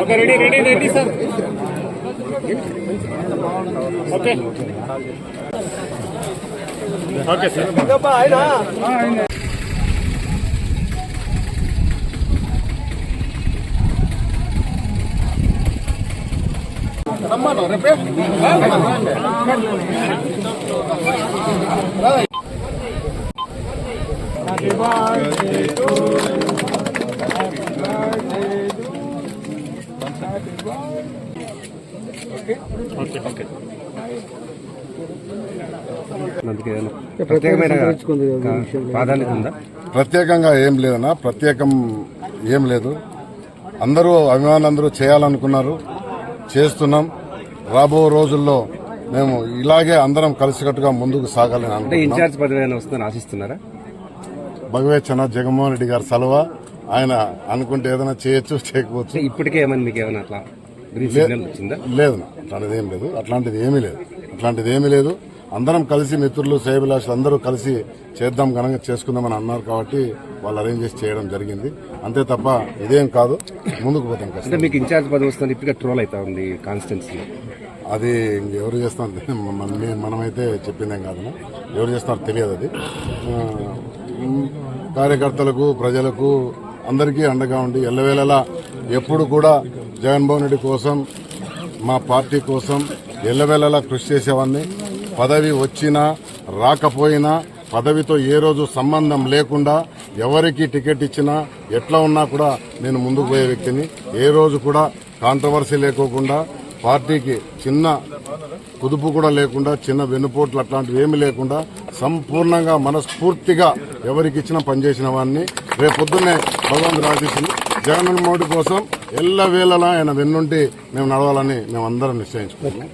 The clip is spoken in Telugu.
okay ready ready ready sir okay okay sir okay okay అందుకే ఏదైనా ప్రత్యేకంగా ఏం లేదన్నా ప్రత్యేకం ఏం లేదు. అందరూ అభిమానులందరూ చేయాలనుకున్నారు చేస్తున్నాం. రాబో రోజుల్లో మేము ఇలాగే అందరం కలిసికట్టుగా ముందుకు సాగాలని అంటే అనుకుంటున్నాం. ఇన్ఛార్జ్ పదవి వస్తుందని ఆశిస్తున్నారా? భగవేచన జగన్మోహన్ రెడ్డి గారి సలవ ఆయన అనుకుంటే ఏదైనా చేయొచ్చు చేయకపోవచ్చు. ఇప్పటికే ఏమైనా మీకు అట్లా లేదు అట్లాంటిది ఏం లేదు. అట్లాంటిది ఏమీ లేదు. అట్లాంటిది ఏమీ లేదు. అందరం కలిసి మిత్రులు శ్రేయభిలాషులు అందరూ కలిసి చేద్దాం ఘనంగా చేసుకుందామని అన్నారు కాబట్టి వాళ్ళు అరేంజ్ చేసి చేయడం జరిగింది. అంతే తప్ప ఇదేం కాదు. ముందుకు పోతాం అంటే మీకు ఇన్ఛార్జ్ పదవి వస్తుంది ఇప్పటికే ట్రోల్ అవుతా ఉంది కాన్స్టిట్యున్సీలో అది ఎవరు మే- మనమైతే చెప్పిందేం కాదు. ఎవరు చేస్తున్నారో తెలియదు అది. కార్యకర్తలకు ప్రజలకు అందరికీ అండగా ఉండి ఎల్లవేళలా ఎప్పుడు కూడా జగన్మోహన్ రెడ్డి కోసం మా పార్టీ కోసం ఎల్లవేళలా కృషి చేసేవాడిని. పదవి వచ్చినా రాకపోయినా పదవితో ఏ రోజు సంబంధం లేకుండా ఎవరికి టికెట్ ఇచ్చినా ఎట్లా ఉన్నా కూడా నేను ముందుకు పోయే వ్యక్తిని. ఏ రోజు కూడా కాంట్రవర్సీ లేకోకుండా పార్టీకి చిన్న కుదుపు కూడా లేకుండా చిన్న వెన్నుపోట్లు అట్లాంటివి ఏమీ లేకుండా సంపూర్ణంగా మనస్ఫూర్తిగా ఎవరికి ఇచ్చినా పనిచేసిన వాడిని. రేపు పొద్దున్నే భగవంతుడు ఆశిస్తుంది జగన్మోహన్ మోడీ కోసం ఎల్ల వేళలా ఆయన వెన్నుంటి మేము నడవాలని మేము అందరం నిశ్చయించుకున్నాం